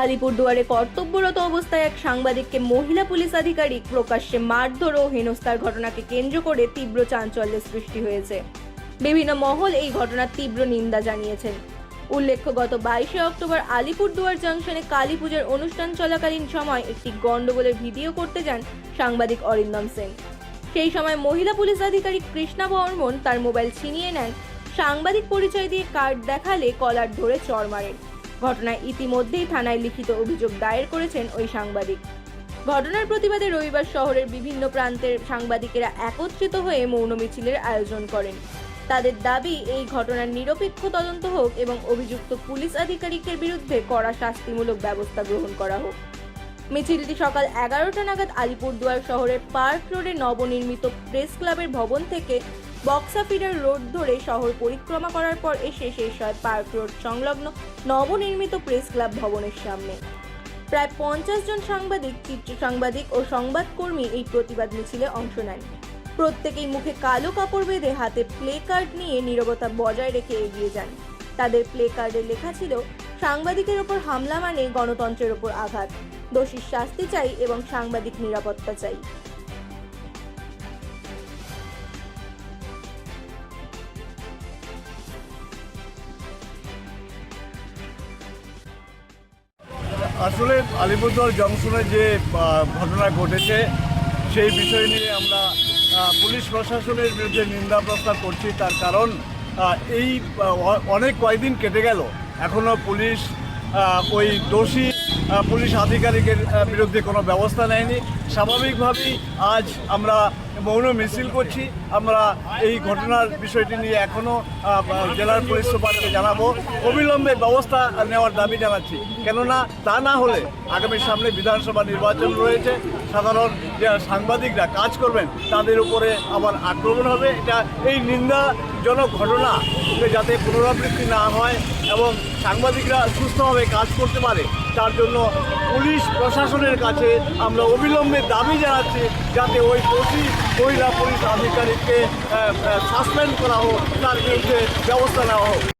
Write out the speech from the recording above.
আলিপুরদুয়ারে কর্তব্যরত অবস্থায় এক সাংবাদিককে মহিলা পুলিশ আধিকারিক প্রকাশ্যে মারধর ও হেনস্থার ঘটনাকে কেন্দ্র করে তীব্র চাঞ্চল্যের সৃষ্টি হয়েছে। বিভিন্ন মহল এই ঘটনার তীব্র নিন্দা জানিয়েছেন। উল্লেখ্য, গত বাইশে অক্টোবর আলিপুরদুয়ার জাংশনে কালী পুজোর অনুষ্ঠান চলাকালীন সময় একটি গন্ডগোলের ভিডিও করতে যান সাংবাদিক অরিন্দম সেন। সেই সময় মহিলা পুলিশ আধিকারিক কৃষ্ণা বর্মন তার মোবাইল ছিনিয়ে নেন। সাংবাদিক পরিচয় দিয়ে কার্ড দেখালে কলার ধরে চড় মারেন। ঘটনায় ইতিমধ্যেই থানায় লিখিত অভিযোগ দায়ের করেছেন ওই সাংবাদিক। ঘটনার প্রতিবাদে রবিবার শহরের বিভিন্ন প্রান্তের সাংবাদিকেরা একত্রিত হয়ে মৌন মিছিলের আয়োজন করেন। তাদের দাবি, এই ঘটনার নিরপেক্ষ তদন্ত হোক এবং অভিযুক্ত পুলিশ আধিকারিকের বিরুদ্ধে কড়া শাস্তিমূলক ব্যবস্থা গ্রহণ করা হোক। মিছিলটি সকাল এগারোটা নাগাদ আলিপুরদুয়ার শহরের পার্ক রোডে নবনির্মিত প্রেস ক্লাবের ভবন থেকে বক্সা ফিডার রোড ধরে শহর পরিক্রমা করার পর এসে শেষ হয় পার্ক রোড সংলগ্ন নবনির্মিত প্রেস ক্লাব ভবনের সামনে। প্রায় পঞ্চাশ জন সাংবাদিক, চিত্র সাংবাদিক ও সংবাদকর্মী এই প্রতিবাদ মিছিলে অংশ নেন। প্রত্যেকেই মুখে কালো কাপড় বেঁধে হাতে প্লে কার্ড নিয়ে নীরবতা বজায় রেখে এগিয়ে যান। তাদের প্লে কার্ডে লেখা ছিল, সাংবাদিকের ওপর হামলা মানে গণতন্ত্রের ওপর আঘাত। দোষীর শাস্তি চাই এবং সাংবাদিক নিরাপত্তা চাই। আসলে আলিপুরদুয়ার জংশনে যে ঘটনা ঘটেছে, সেই বিষয় নিয়ে আমরা পুলিশ প্রশাসনের বিরুদ্ধে নিন্দা প্রস্তাব করছি। তার কারণ এই অনেক কয়েকদিন কেটে গেল। এখনও পুলিশ ওই দোষী পুলিশ আধিকারিকের বিরুদ্ধে কোনো ব্যবস্থা নেয়নি। স্বাভাবিকভাবেই আজ আমরা মৌন মিছিল করছি। আমরা এই ঘটনার বিষয়টি নিয়ে এখনও জেলার পুলিশ সুপারকে জানাব। অবিলম্বে ব্যবস্থা নেওয়ার দাবি জানাচ্ছি। কেননা তা না হলে আগামী সামনে বিধানসভা নির্বাচন রয়েছে। সাধারণ যে সাংবাদিকরা কাজ করবেন, তাদের উপরে আবার আক্রমণ হবে। এটা এই নিন্দাজনক ঘটনা যাতে পুনরাবৃত্তি না হয় এবং সাংবাদিকরা সুস্থভাবে কাজ করতে পারে। তার জন্য পুলিশ প্রশাসনের কাছে আমরা অবিলম্বে দাবি জানাচ্ছি যাতে ওই দোষী মহিলা পুলিশ আধিকারিককে সাসপেন্ড করা হোক, তার বিরুদ্ধে ব্যবস্থা নেওয়া হোক।